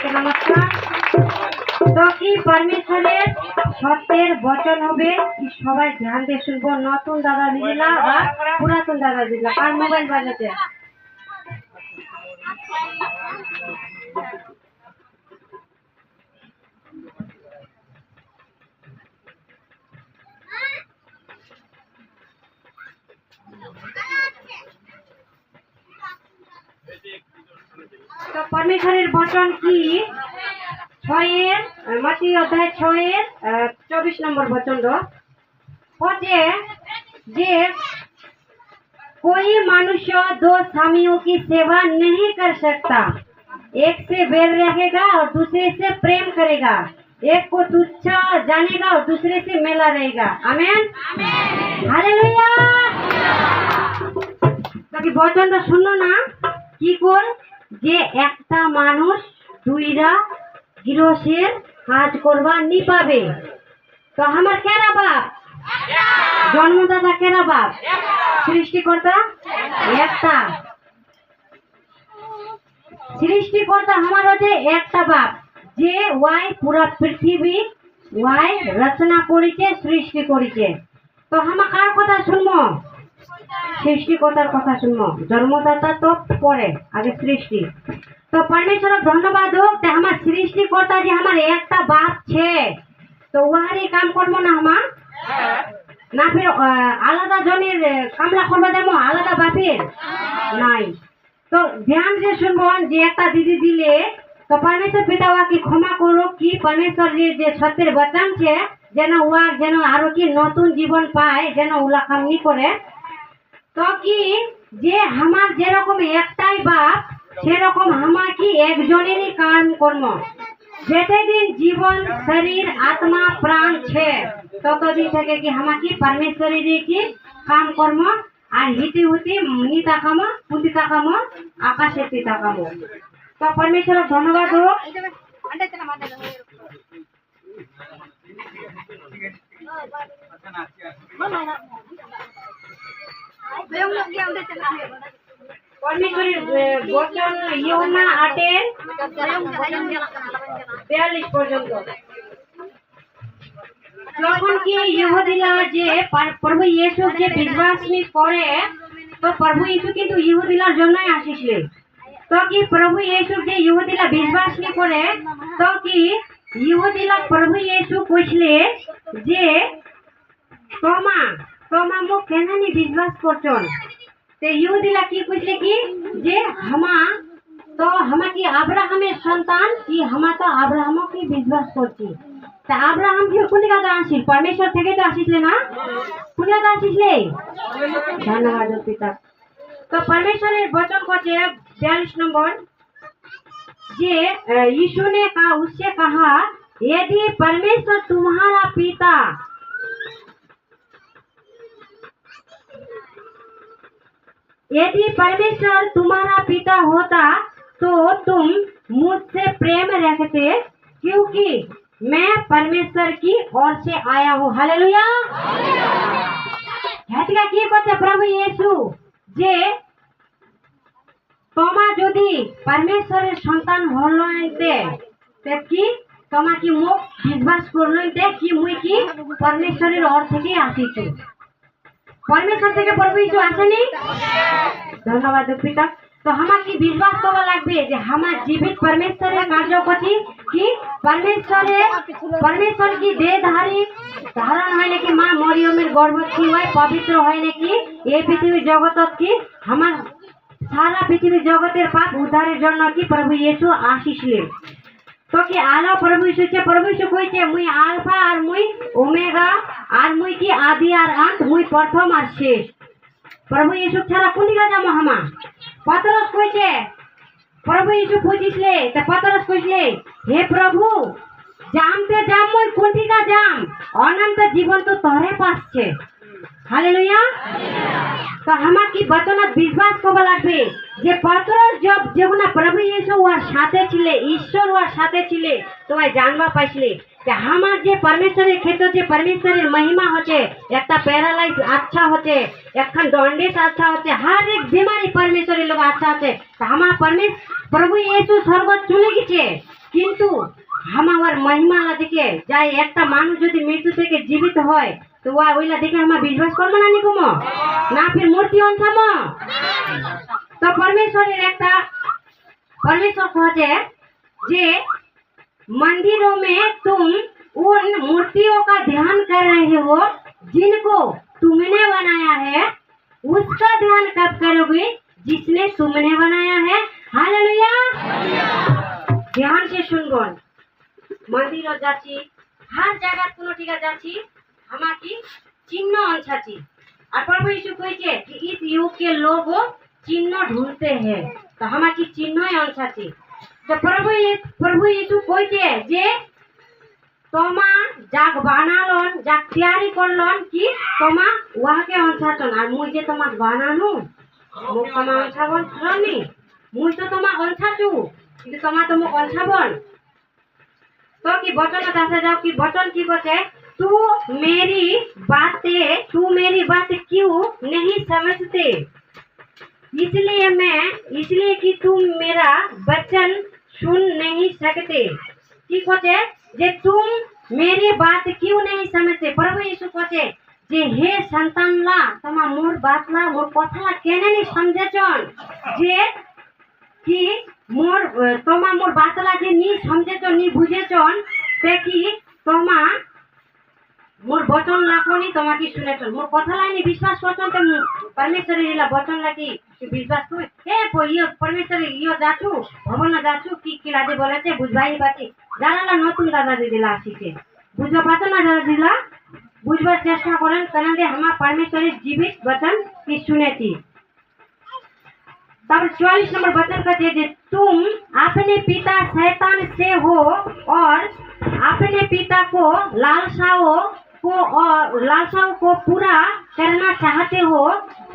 সবাইকে নমস্কার পারমেশ্বরের সত্যের বচন হবে সবাই ধ্যান দিয়ে শুনব। নতুন দাদা দিদিলা আর পুরাতন দাদা দিদিলা আর মোবাইল বাজাতে। তো পরমেশ্বরের বচন কি ছয়ের মাটি অধ্যায় ছয়ের আহ, চব্বিশ নম্বর বচন বলছে যে कोई मनुष्य दो स्वामियों की सेवा नहीं कर सकता एक से बैर रहेगा और दूसरे से प्रेम करेगा एक को तुच्छ जानेगा और दूसरे से मेला रहेगा आमेन हालेलुया নাকি বচনটা শুনো না কি কর যে একটা মানুষ দুইরা গৃহস্থের কাজ করবা নি পাবে। তো আমার কেরা বাপ? জন্মদাতা কেরা বাপ? সৃষ্টিকর্তা একটা। সৃষ্টিকর্তা আমার হচ্ছে একটা বাপ। যে ওয়াই পুরা পৃথিবী ওয়াই রচনা করেছে, সৃষ্টি করেছে। তো আমার কার কথা শুনব? সৃষ্টিকর্তার কথা শুনব। জন্মদাতা তো পরে, আগে সৃষ্টি। তো পরমেশ্বর, ধন্যবাদ হোক যে আমার একটা বাপ ছে। তো কাম করব না আমার? না ফির আলাদা জনের কামলা করবা দেবো আলাদা বাপের? নাই। তো ধ্যান যে শুনব, যে একটা দিদি দিলে, তো পরমেশ্বর পিতা কি ক্ষমা করো কি পরমেশ্বর যে সত্যের বাঁচানছে যেন উহা যেন আরও কি নতুন জীবন পায়, যেন উলা কাম নি করে। তো কি যে আমার যেরকম একটাই বাপ সেরকম আমার কি একজনেরই কাম কর্ম যেতদিন জীবন শরীর আত্মা প্রাণ ছে ততদিন থেকে কি আমার কি পরমেশ্বরের কি কাম কর্ম আর হিতি হুতি নিতা কাম পুতিতা কাম আকাশে পিতা কাম। তো পরমেশ্বর ধন্যবাদ হোক। পরমেশ্বরের আহ, বচন ইয়োনা আটের বিয়াল্লিশ পর্যন্ত যখন কি ইহুদিরা যে পার- প্রভু ইয়েশু যে বিশ্বাস নি করে তো প্রভু ইয়েশু কিন্তু ইহুদিলার জন্যই আসিছিলেন তো কি প্রভু ইয়েশু যে ইহুদিলা বিশ্বাস নি করে তো কি ইহুদিলা প্রভু ইয়েশু কইছিলে যে তোমা তোমা মোক কেনানি বিশ্বাস করছন তে ইহুদিলা কি কইছে কি যে হামা তো হামা কি আব্রাহামের সন্তান কি হামা তো আব্রাহামকে বিশ্বাস করছি তা আব্রাহাম কি কোন জায়গা আসিল পরমেশ্বর থেকে তো আসিসলে না কোন জায়গা আসিসলে ধন্যবাদ ও পিতা তো পরমেশ্বরের বচন করছে बयालीस नंबर जे अ, यीशु ने कहा उससे कहा यदि परमेश्वर तुम्हारा पिता यदि परमेश्वर तुम्हारा पिता होता तो तुम मुझसे प्रेम रखते क्योंकि मैं परमेश्वर की ओर से आया हूँ हालेलुया হেতিকা কি করছে প্রভু ইয়েশু যে তোমা যদি পরমেশ্বরের সন্তান হলইতে তে কি তোমা কি মুখ বিশ্বাস করলইতে কি মুই কি পরমেশ্বরের ওর থেকে আসিছি পরমেশ্বর থেকে প্রভু ইসু আসেনি ধন্যবাদ পিতা তো আমার কি বিশ্বাস করা লাগবে যে আমার জীবিত পরমেশ্বরের কার্য করছি? কি? পরমেশ্বরে পরমেশ্বর কি দেহধারী? ধারণ হয় নাকি মা মরিয়মের গর্ভবতী হয়? পবিত্র হয় নাকি? এই পৃথিবীর জগতত কি? আমার সারা পৃথিবীর জগতের পাপ উদ্ধারের জন্য কি প্রভু ইয়েশু আসিছিলেন? তো কি আলো যে প্রভু ইসু কইছে মুই আলফা আর মুই ওমেগা আর মুই কি আদি আর অন্ত মুই প্রথম আর শেষ। প্রভু ইসু ছাড়া কোনদিকে যাব হামা পতরস কইছে প্রভু ইসু বুঝিসলে তা পতরস কইসলে হে প্রভু জামতে জাম মুই কোনদিকে যাম অনন্ত জীবন তো তরে পাচ্ছে। হালেলুয়া। তো আমার কি বচনত বিশ্বাস করবা লাগবে। যে পতরস জব যেগুনা প্রভু ইয়েশু ওর সাথে ছিলে, ঈশ্বর ওর সাথে ছিলে, তোমায় জানবা পাইছিলে যে আমার যে পরমেশ্বরের ক্ষেত্রে, যে পরমেশ্বরের মহিমা হচ্ছে, একটা প্যারালাইজ আচ্ছা হচ্ছে, একখান দণ্ডেস আচ্ছা হচ্ছে হর এক বিমারি পরমেশ্বরের লোক আচ্ছা আছে তা আমার পরমেশ, প্রভু ইয়েশু স্বর্গ চলে গেছে। কিন্তু আমার মহিমা দেখে যাই একটা মানুষ যদি মৃত্যু থেকে জীবিত হয়, তো ওইলা দেখে আমার বিশ্বাস করব না নিকুম না ফির মূর্তি অনসাম তো परमेश्वरेर একটা परमेश्वर कहते जे मंदिरों में तुम उन मूर्तियों का ध्यान कर रहे हो जिनको तुमने बनाया है उसका ध्यान कब करोगे जिसने तुमने बनाया है हालेलुया ध्यान से শুনবেন মন্দিরও যাচ্ছি হার জায়গা কোনো টিকা যাচ্ছি আমাকে চিহ্ন আনছাছি আর প্রভু यीशु কইছে कि इस युग के लोग चिन्ह ढूंढते हैं तो हमारी चिन्ह আনছাছি তো প্রভু ये- প্রভু यीशु কইছে যে তোমা যাক বানালন যাক তৈয়ারি করলন কি তোমা উহাকে অনছাচন আর মুই যে তোমাক বানানু মোক তোমা অনছাবন ছলনি মুই তো তোমা অনছাচু কিন্তু তোমা তো মোক অনছাবন तो की बचन दासा जाओ की बचन की बचे तू मेरी बातें तू मेरी बात क्यों नहीं समझते इसलिए मैं, इसलिए कि तुम मेरा वचन सुन नहीं सकते। की सोचे जे तुम मेरी बात क्यों नहीं समझते? प्रभु यीशु सोचे जे हे संतानला, तमा मोर बातला, मोर कथाला केने नहीं समझे चन? जे कि मोर, तमा मोर बातला जे नी समझे चन, नी बुझे चन, ते कि तमा মোর বচন লাখনি তোমাকে শুনেছ মোর কথা লাইনি বিশ্বাস করছন তো পরমেশ্বরের ইলা বচন লাগি কি বিশ্বাস করে হে পো ইয়ে পরমেশ্বর ইয়ে যাচু ভবন যাচু কি কি রাজে বলেছে বুঝবাই পাচ্ছি যারা নতুন দাদা দিদিলা আসিছে বুঝবা পাচ্ছ না দাদা দিদিলা বুঝবার চেষ্টা করেন কেন যে আমার পরমেশ্বরের জীবিত বচন কি শুনেছি तब चौवालीस नंबर वचन कहते हैं कि तुम अपने पिता शैतान से हो और अपने पिता को लालसाओं को और लालसाओं को पूरा करना चाहते हो,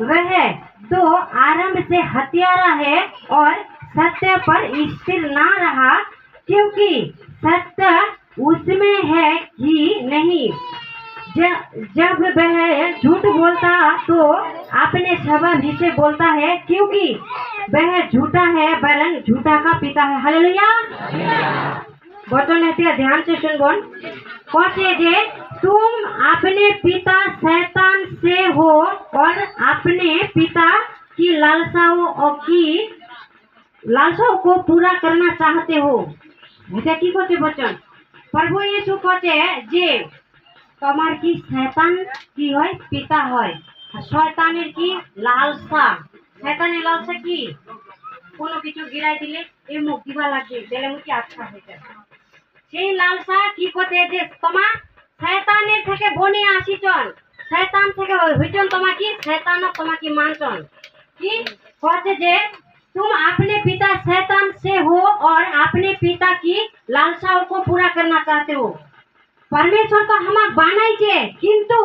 वह तो आरंभ से हत्यारा है और सत्य पर स्थिर ना रहा, क्योंकि सत्य उसमें है ही नहीं। जब वह झूठ बोलता तो अपने स्वभाव ही से बोलता है, क्योंकि वह झूठा है वरन झूठा का पिता है। हालेलुया। है, ध्यान से सुनबन कहते जे तुम अपने पिता शैतान से हो और अपने पिता की लालसाओं और की लालसाओं को पूरा करना चाहते हो এটা কি করছে বচন প্রভু ইয়েশু করছে যে তোমার কি শয়তান কি হয় পিতা হয় আর শয়তানের কি লালসা শয়তানের লালসা কি কোনো কিছু গিরাই দিলে এই মুখ দিবা লাগবে দিলে মুখে আচ্ছা হয়ে যাবে সেই লালসা কি করতে যে তোমার শয়তানের থেকে বনে আসিছন শয়তান থেকে হইছন তোমাকে শয়তান তোমাকে মানছন কি कहते जे तुम अपने पिता शैतान से हो और अपने पिता की लालसाओं को पूरा करना चाहते हो परमेश्वर तो हमाक বানাইছে কিন্তু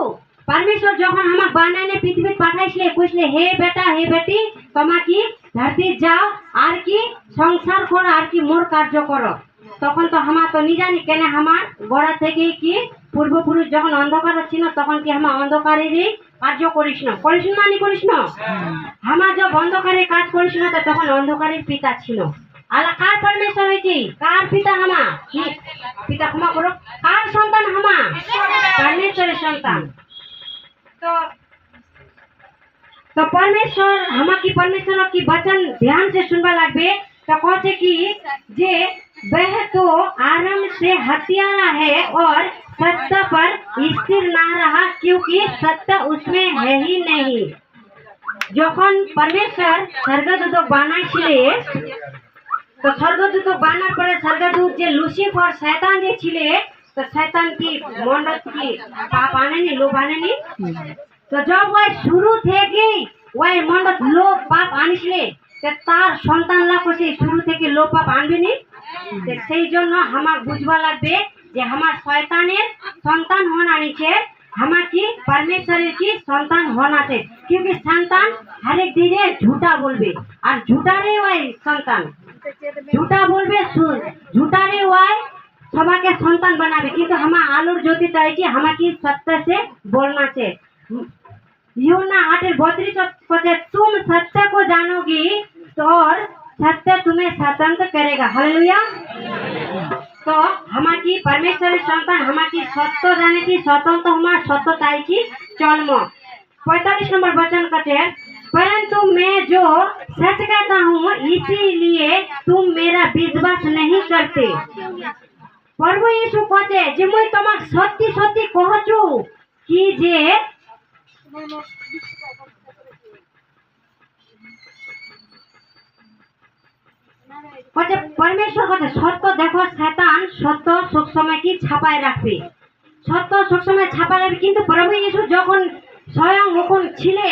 परमेश्वर যখন আমাক বানাইনে পৃথিবীতে পাঠাইছিলে কইছিলে হে বেটা হে বেটি তোমা কি ধরতি যাও আর কি সংসার করো আর কি মোর কার্য করো তখন তো আমার তো নি জানি কেন আমার গোড়া থেকে কি পূর্বপুরুষ যখন অন্ধকার ছিল, তখন কি আমার অন্ধকারেরই কার্য করিস না। করিস না নি করিস না? আমার যখন অন্ধকারে কাজ করিস না তখন অন্ধকারের পিতা ছিল। আলা কার পারমেশ্বর হয়েছি কার পিতা হামা? পিতা ক্ষমা করো। কার সন্তান হামা? পারমেশ্বরের সন্তান। তো তো পরমেশ্বর, হামা কি পরমেশ্বর কি বচন ধ্যান সে শুনবা লাগবে? তো কে কি যে वह तो आरंभ से हत्यारा है और सत्य पर स्थिर ना रहा क्योंकि सत्य उसमें है ही नहीं যখন পরমেশ্বর স্বর্গদূত বানাইছিলে তো স্বর্গদূত বানার পরে স্বর্গদূত যে লুসিফর শয়তান যে ছিলে তো শয়তান কি মন্ডল কি পাপ আনেনি লোভ আনেনি তো জব ওই শুরু থেকেই ওই মন্ডল লোভ পাপ আনিছিলে তো তার সন্তানরা কষে শুরু থেকে লোভ পাপ আনবেনি তো সেই জন্য আমার বুঝবা লাগবে যে আমার শয়তানের সন্তান হন আনিছে, আমার কি পরমেশ্বরের কি সন্তান হন আছে। কিন্তু সন্তান হরেক দিনে ঝুটা বলবে, আর ঝুটারে ওই সন্তান। ঝুটা বলবে ঝুটারে ওই সবাকে সন্তান বানাবে। কিন্তু আমার আলোর জ্যোতি চাইছি আমার কি সত্যে বলনা আছে यूना आठ बत्तीस तुम सत्य को जानोगी তোর सत्य तुम्हें स्वतंत्र करेगा। हल्लुया। तो हमारी परमेश्वर संतान हमारी सत्य जाने की, स्वतंत्र हमारे सत्यता की जन्म। पैतालीस नंबर वचन कटे परंतु मैं जो सच कहता हूँ, इसीलिए तुम मेरा विश्वास नहीं करते। प्रभु यीशु कहे जो मैं तुम्हारा सत्य सत्य कहचु कि जे বলছে পরমেশ্বর কথা, সত্য দেখো, শয়তান সত্য সব সময় কি ছাপায় রাখবে। সত্য সব সময় ছাপায় রাখবে, কিন্তু প্রভু যিশু যখন স্বয়ং মুকুন ছিলে,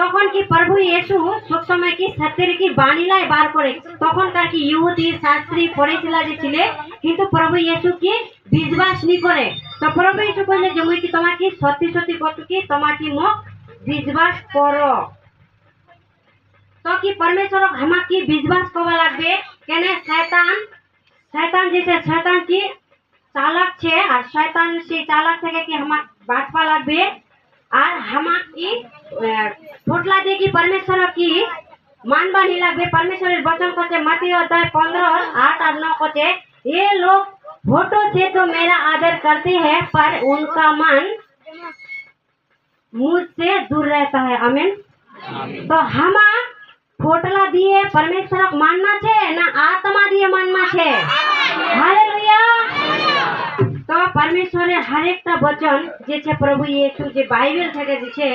তখন কি প্রভু ইয়েসু সব সময় কি সত্যের কি বাণীলায় বার করে? তখন তার কি ইহুদি, শাস্ত্রী পড়েছিল যে ছিলে, কিন্তু প্রভু ইয়েশু কি বিশ্বাস নি করে? তো প্রভু ইয়েশু কইলে যে, মুই কি তোমার কি সত্যি সত্যি কত কি তোমার কি মুখ বিশ্বাস করো? তো কি পরমেশ্বর আমাকে কি বিশ্বাস করা লাগবে? কেনে শয়তান শয়তান যেটা শয়তান কি চালাক ছে আর শয়তান সেই চালাক থেকে কি আমার বাঁচবা লাগবে আর আমার কি ঠোটলা দিয়ে কি পরমেশ্বর কি মানবা নি লাগবে পরমেশ্বরের বচন করছে মাটি অধ্যায় পনেরো आठ और नौ कोचे ये लोग फ़ोटो से तो मेरा आदर करते हैं पर उनका मन मुझसे दूर रहता है अमीन তো हम ખોટલા દીએ પરમેશ્વર માનના છે ના આત્મા દીએ માનના છે હાલેલુયા તો પરમેશ્વરે હરેકটা বচন যে છે প্রভু ইয়েসু যে বাইবেল থেকে দিছে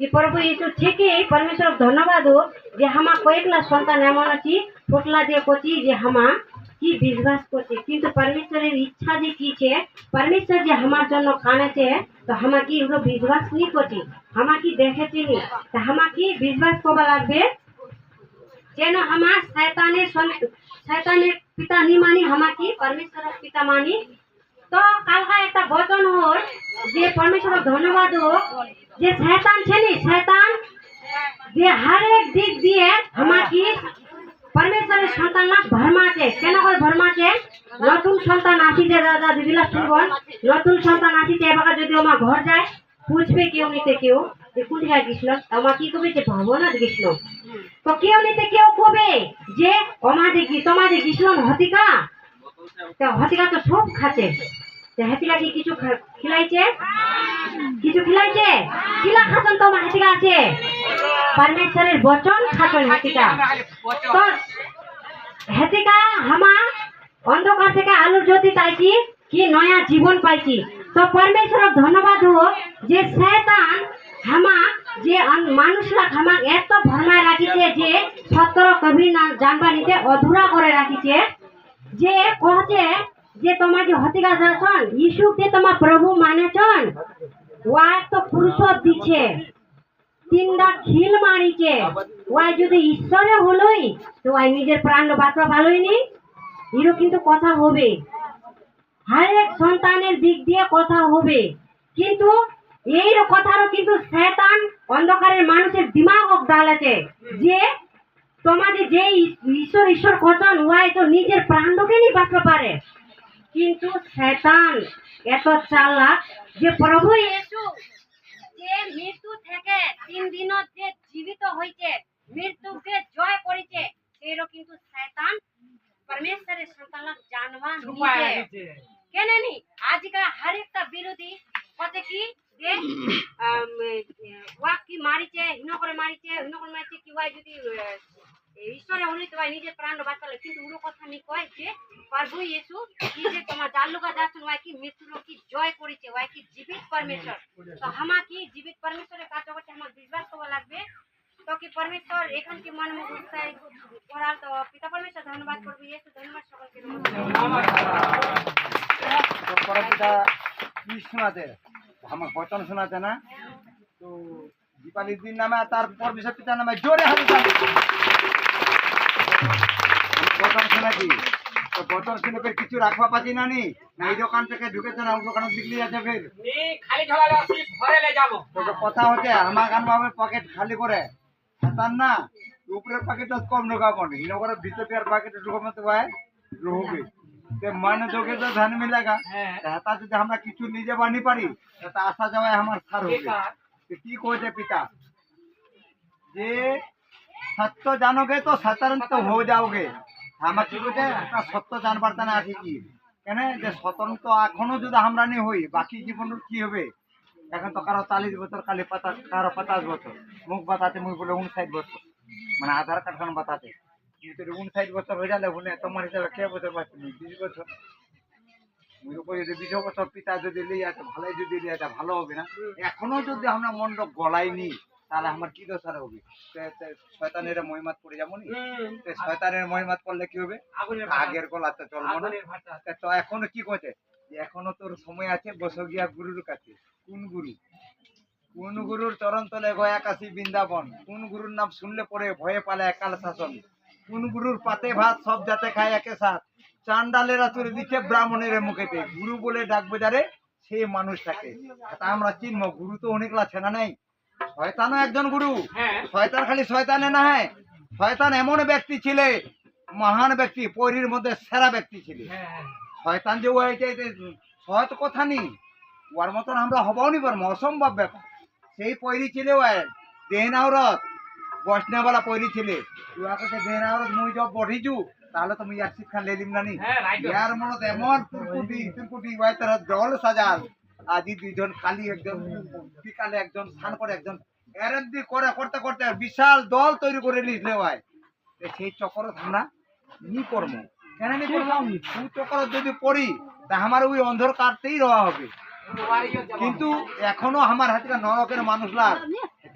কি প্রভু ইয়েসু থেকে পরমেশ্বর ধন্যবাদ যে হামা কয়েকলা সন্তান এমন আছি খোটলা দিয়ে কচি যে হামা কি বিশ্বাস করছি কিন্তু পরমেশ্বরের ইচ্ছা যে কি ছে পরমেশ্বর যে আমার জন্য কানেছে তো আমার কি ওগুলো বিশ্বাস নি করছি আমার কি দেখেছি নি তা আমার কি বিশ্বাস করা লাগবে যেন আমার শয়তানের শয়তানের পিতা নি মানি হামা কি পরমেশ্বরের পিতা মানি। তো কালকা একটা বচন হোক যে পরমেশ্বর ধন্যবাদ হোক যে শয়তান છે নি শয়তান যে হরেক দিক দিয়ে আমার কি পরমেশ্বরের সন্তান না ভরমাছে কেন করে ভরমাছে নতুন সন্তান আসিছে দাদা দিদিলা শুনবন নতুন সন্তান আসিছে, এবার যদি আমার ঘর যায় কেউ যে কোন জায়গায় গেছিল আমার কি কবে যে ভবনাথ গেছিল তো কেউ নিতে কেউ কবে যে আমাদের কি তোমাদের গেছিল হতিকা তো হতিকা তো সব খাচ্ছে তো হেতিকা কি কিছু খিলাইছে কিছু খিলাইছে কিলা খাতন তোমার হেতিকা আছে পরমেশ্বরের বচন খাতন হেতিকা তো হেতিকা হামা অন্ধকার থেকে আলোর জ্যোতি পাইছি কি নয়া জীবন পাইছি তো পরমেশ্বর ধন্যবাদ হোক যে শয়তান হামা, যে মানুষরা হামা এত ভরমায় রাখিছে যে সত্তর কবি না জানবা নিতে অধুরা করে রাখিছে। যে কহছে যে তোমার যে হতিকা যাচ্ছন ইসু যে তোমার প্রভু মানেছন। ওয়া তো পুরুষত দিছে, তিনটা খিল মারিছে ওয়াই যদি ঈশ্বরে হলোই, তো ওয়াই নিজের প্রাণ বাঁচা ভালোই নি। এরও কিন্তু কথা হবে। হরেক সন্তানের দিক দিয়ে কথা হবে। কিন্তু এই কথারও কিন্তু শয়তান অন্ধকারের মানুষের দিমাগ ডালেছে যে তোমাদের যে ঈশ্বর ঈশ্বর কথন ওয়াই তো নিজের প্রাণকে নি বাঁচতে পারে। কিন্তু শয়তান এত চালাক যে প্রভু ইয়েশু যে মৃত্যু থেকে তিন দিনত যে জীবিত হইছে মৃত্যুকে জয় করেছে, এরও কিন্তু শয়তান, পরমেশ্বরের সন্তান জানবা নিজে কেন নি আজকাল হরেকটা বিরোধী কতে কি যে ওয়াক কি মারিছে, হিন করে মারিছে, হিন করে মারিছে, কি ওয়াই যদি ঈশ্বরে হলি তো ওয়াই নিজের প্রাণ বাঁচালে। কিন্তু উনো কথা নি কয় যে প্রভু ইয়েশু কি যে তোমার জাল্লুকা যাচ্ছেন ওয়াই কি মৃত্যুর কি জয় করেছে ওয়াই কি জীবিত পরমেশ্বর? তো হামা কি জীবিত পরমেশ্বরের কাজ করতে আমার বিশ্বাস করা লাগবে। তো কি পরমেশ্বর এখান কি মন মুখ করাল তো পিতা পরমেশ্বর, ধন্যবাদ করব ইয়েশু ধন্যবাদ সকলকে। নমস্কার পরপিতা কি শোনাতে আমার বচন শোনাতে না। তো দীপালি দিন নামে তার পর বিষয় পিতা নামে জোরে হাতে বচন শুনেছি তো বচন শুনে ফের কিছু রাখবা পাচ্ছি না নি? না এই দোকান থেকে ঢুকেছে না ওই দোকানে বিক্রি আছে ফের। নি খালি ঝোলালে আসি ঘরে লে যাব। তো কথা হচ্ছে আমার গান ভাবে পকেট খালি করে না উপরের পকেট কম ঢুকাবো নি। ভিতরে আর ঢুকাবো তো ভাই मन जोगे तो धन मिलेगा হ্যাঁ रहता যদি আমরা কিছু নিজে বানি পারি তা আসা যাওয়ায় আমার সার হবে বেকার তো কি কইছে পিতা যে সত্য জানোগে তো সাধারণত হয়ে যাওগে আমার কি বলছে একটা সত্য জানবার জানা আছে কি কেন যে স্বতন্ত্র এখনো যদি আমরা নি হই বাকি জীবন কি হবে এখন তো কারো চালিশ বছর কালি পাতা কারো পঞ্চাশ বছর মুখ বাতাতে মুখ বলে উনষাট বছর মানে আধার কার্ড খান বাতাতে উনষাট বছর হয়ে গেলে তোমার হিসাবে কে বছর বিশ বছর। উপরে যদি বিশ বছর পিতা যদি লিয়ে আছে ভালোই যদি লিয়ে আছে ভালো হবে না। এখনও যদি আমরা মন্ডপ গলাইনি তাহলে আমার কি হবে? শয়তানের মহিমাত পড়ে যাব নি? শয়তানের মহিমাত করলে কি হবে? আগের গলাতে চলবো না। তা এখনও কি করছে? এখনও তোর সময় আছে বসে গিয়া গুরুর কাছে। কোন গুরু? কোন গুরুর চরণ তলে গয়া কাশি বৃন্দাবন। কোন গুরুর নাম শুনলে পরে ভয়ে পালে একাল শাসন। গুরুর পাতে ভাত সব যাতে খায় একে সাথ। চান্ডালেরা তুলে দিচ্ছে ব্রাহ্মণের মুখেতে গুরু বলে ডাকবে যারে সে মানুষটাকে আমরা চিনব গুরু তো অনেকলা ছেনা নেই। শয়তানও একজন গুরু। হ্যাঁ। শয়তান খালি শয়তানে না হ্যাঁ। শয়তান এমন ব্যক্তি ছিলে মহান ব্যক্তি পৈরির মধ্যে সেরা ব্যক্তি ছিলে। হ্যাঁ শয়তান যে সহজ কথা নেই ওর মতন আমরা হবাও নি পারব অসম্ভব ব্যাপার। সেই পৈরি ছিলে ও দেহন ছিলে তুই আকাশে দেহন আওরত মুই জব বঢ়িছু তাহলে তুমি ইয়ার শিক্ষা লেলিম না নি। right. ইয়ার মনত এমন ওই তার জল সাজাল। আজি দুইজন কালি একজন বিকালে একজন স্নান করে একজন এরদি করে করতে করতে বিশাল দল তৈরি করে নিলে ভাই। সেই চক্র আমরা নি কর্ম কেন নি কর্ম তুই চক্র যদি পড়ি তা আমার ওই অন্ধর কাটতেই রওয়া হবে। কিন্তু এখনও আমার হাতিকার নরকের মানুষ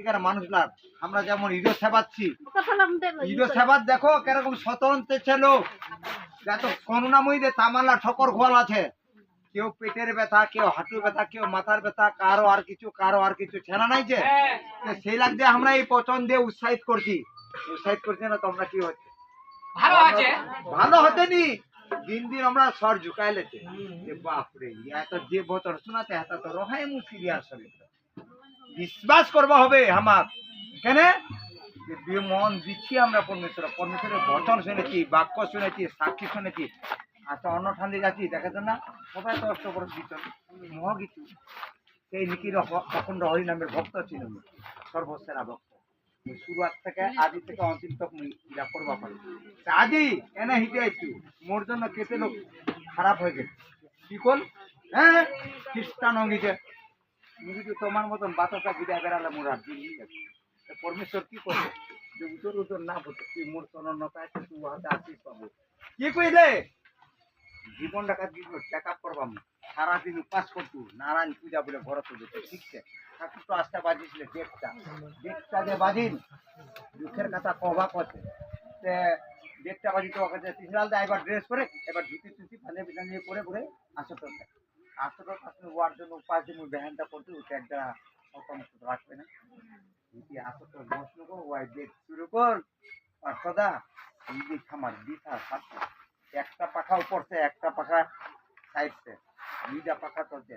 হাতিকার মানুষ লাগ আমরা যেমন ঈদ সেবাচ্ছি ঈদ সেবাত দেখো কীরকম স্বতন্ত্র ছিল। যত করুণাময়ী যে তামাল্লা ঠকর খোয়াল আছে। কেউ পেটের ব্যথা কেউ হাঁটুর ব্যথা কেউ মাথার ব্যথা কারও আর কিছু কারও আর কিছু ছেনা নাই যে? হ্যাঁ। সেই লাগছে আমরা এই পচন দিয়ে উৎসাহিত করছি। উৎসাহিত করছি না তোমরা কি হচ্ছে? ভালো আছে। ভালো হতে নি দিন দিন আমরা সর ঝুকাই লেছে বাপরে এত যে বছর শোনাতে এত তো রহাই মু সিরিয়াস হবে বিশ্বাস করবা হবে আমার। কেন? মন দিচ্ছি আমরা পরমেশ্বর। পরমেশ্বরের বচন শুনেছি, বাক্য শুনেছি, সাক্ষী শুনেছি। আচ্ছা অন্য ঠান্ডি যাচ্ছি দেখা যায় না? সবাই তো অষ্ট করে দিত। মহ কিছু সেই নিকির অখণ্ড হরি নামের ভক্ত ছিল। সর্বসেরা ভক্ত। মুই শুরুয়াত থেকে, আদি থেকে অন্তিম মুই ইলা করবা পারি। তা আজি এনে হিটে আইছু মোর জন্য কেতে লোক খারাপ হয়ে গেছে। কি কল? হ্যাঁ? খ্রিস্টান হয়ে গেছে তোমার মতন বাতাসা বিদায় বেড়ালে মোর আর দিন পরমেশ্বর কি করবে? যে উত্তর উত্তর না বলতে তুই মোর সনন্নতায় তো তুই হাতে আসিস পাবো। কি কইলে? জীবন টাকা দিব চেক আপ করবাম। সারাদিন উপাস করতু, নারায়ণ পূজা বলে ঘর তুলতে ঠিক আছে ঠাকুর তো আসতে বাজিছিল ডেটটা ডেটটা যে বাজিল দুঃখের কথা কবা করছে তে। ডেটটা বাজি তো ওকে তিসরাল দা, এবার ড্রেস করে এবার ধুতি টুতি বিটা নিয়ে পরে পরে আসো তো ওয়ার জন্য উপাস দিয়ে মুই ওটা একটা প্রথম রাখবে না। আসো তো বসল গো ওয়াই ডেট শুরু কর। আর সদা খামার সাতটা একটা পাখা উপরছে একটা পাখা সাইডছে দুইটা পাখা চলছে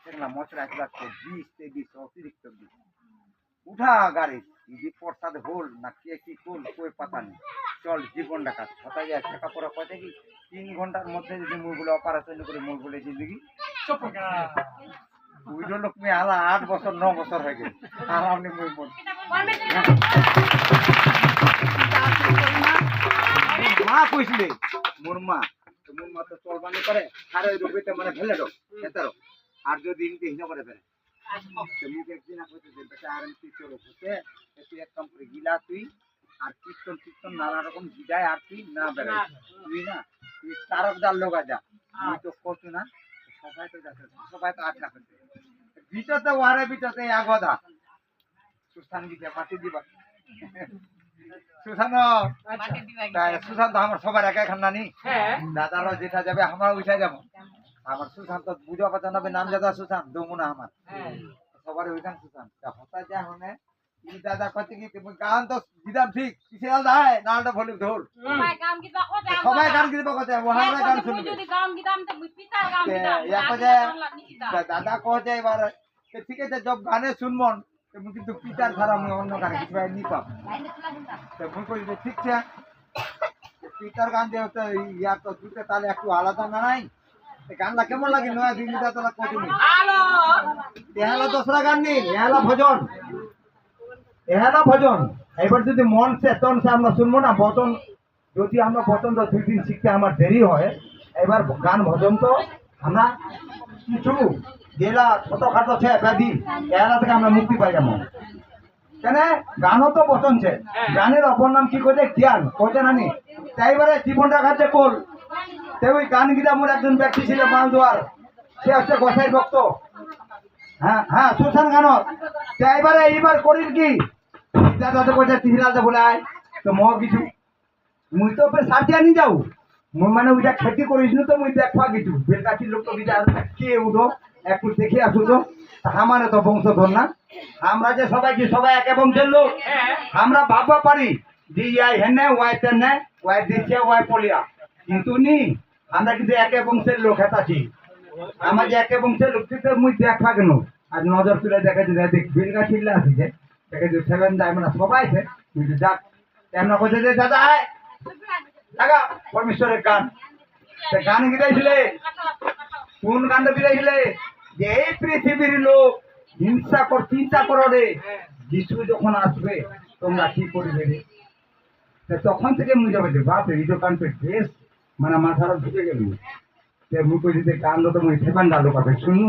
সেগুলা মশলা লাগছে বিষ তে বিষ অতিরিক্ত বিষ উঠা গাড়ি যে প্রসাদ হোল না কে কি কোল কই পাতা নেই। চল, জীবন ডাকা হঠাৎ যায় টাকা পড়া কয় কি তিন ঘণ্টার মধ্যে যদি মুখগুলো অপারেশন করে মুখগুলো জিন্দগি চুপ ওইটা লোক মেয়ে আলা আট বছর, ন বছর হয়ে গেছে। আর আপনি মুই বল মা কইছিলে, মোর মা মোর মা তো চলবানি করে, আর ওই রুবিতে মানে ফেলে দো এতারো আর যদি ইনকে হিনা করে ফেলে। মুখ একদিন যে বেটা, আর এমনি তোর হতে তুই এক কাম করে, গিলা তুই আর কীর্তন কীর্তন নানা রকম গিজায় আর তুই না বেড়াই। তুই না তুই লোকা যা। তুই তো কত না সবাই তো যাচ্ছে সবাই তো করছে। ভিতরতে ওয়ারে ভিতরতে আগদা সুস্থান গিয়ে মাটি দিবা। সুশান্ত সুশান্ত আমার সবার একা এখান নানি। হ্যাঁ। দাদারও যেটা যাবে আমার উঠে যাব। আমার সুশান্ত বুঝা পাতা নেবে নাম দাদা সুশান্ত দমুনা আমার। হ্যাঁ। সবার ওইখান সুশান্ত হতা যা হনে দাদা কত কি গান তো দিদাম ঠিক কিসের দায় নালটা ভলিউম ধর। সবাই গান গীতা কথা সবাই গান গিরব কথা ওহারা গান শুনবে। যদি গান গীতাম তো পিতার গান তে, ইয়া কয়ে দাদা কহে এবার ঠিক আছে সব গানে শুনমন তুমি কিন্তু পিতার ছাড়া আমি অন্য গান কিছু নি পাব। তো মুই কই যে ঠিক আছে পিতার গান যে তো ইয়া তো দুটো তাহলে একটু আলাদা না নাই গানটা কেমন লাগে? নয়া দিন দিদা এহালা দোসরা গান নেই এহালা ভজন। এহালা ভজন। এবার যদি মন চেতন সে আমরা শুনব না বচন যদি আমরা বচন তো দুই দিন শিখতে আমার দেরি হয় এবার গান ভজন তো আমরা কিছু জেলা ছোটখাটো ছে ব্যাধি এরা থেকে আমরা মুক্তি পাই যেমন। কেন? গানও তো বচন ছে গানের অপর নাম কি কইছে? জ্ঞান। কইছে নানি? তাই এবারে জীবন রাখাচ্ছে কোল। তে ওই গান গীতা মোর একজন ব্যক্তি ছিল মালদুয়ার। সে হচ্ছে গোসাই ভক্ত। হ্যাঁ হ্যাঁ সুশান গানত এবারে এইবার করিল কি? তো ম কিছু, মুই তো ফের সাথে আনি যাও। মুই মানে ওইটা খেতি করিস না তো, মুই দেখবা কিছু। বেলকাঠির লোক তো বিটা কে উঠো একটু দেখে আসু তো। আমারে তো বংশধর না। আমরা যে সবাই কি সবাই একে বংশের লোক? আমরা ভাববা পারি যে ইয়াই হেনে, ওয়াই তেনে, ওয়াই দিচ্ছে ওয়াই কিন্তু নি, আমরা কিন্তু একে বংশের লোক হেতাছি আমার যে একে বংশের লোক মুই দেখা কেন? আর নজর তুলে দেখে যে দেখ বিলগা চিল্লা আছে যে। দেখে যে দাদা, আয়। পরমেশ্বরের সে গান কোন যে পৃথিবীর লোক হিংসা কর চিন্তা করো রে। যিশু যখন আসবে, তোমরা কি করবে রে? তখন থেকে মুই যাবে যে বাপ এই দোকান পে বেশ মানে মাথার ঢুকে গেল। মুই যে, গান তো মুই ঠেপান্ডা লোক শুনু।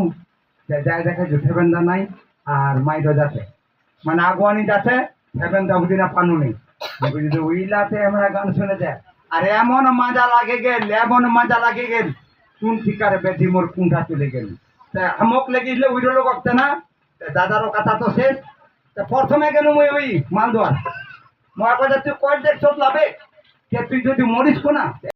যায় দেখে যে ঠেপান্ডা নাই আর মাইদা যাচ্ছে মানে আগুয়ানি যাচ্ছে ঠেপান্ডা বুঝিনা পানু নেই। মুই কইছি যে ওইলাতে আমরা গান শুনে যায়। আর এমন মজা লাগে গেল, এমন মজা লাগে গেল, কোন ঠিকারে বেটি মোর কুণ্ঠা চলে গেল। তা আমক লেগেছিল ওই আসতে না? দাদারও কথা তো শেষ। তা প্রথমে গেল মুই ওই মালদোয়ার। মা কথা তুই কয় দেখ চোট লাভে? কে তুই যদি মরিস না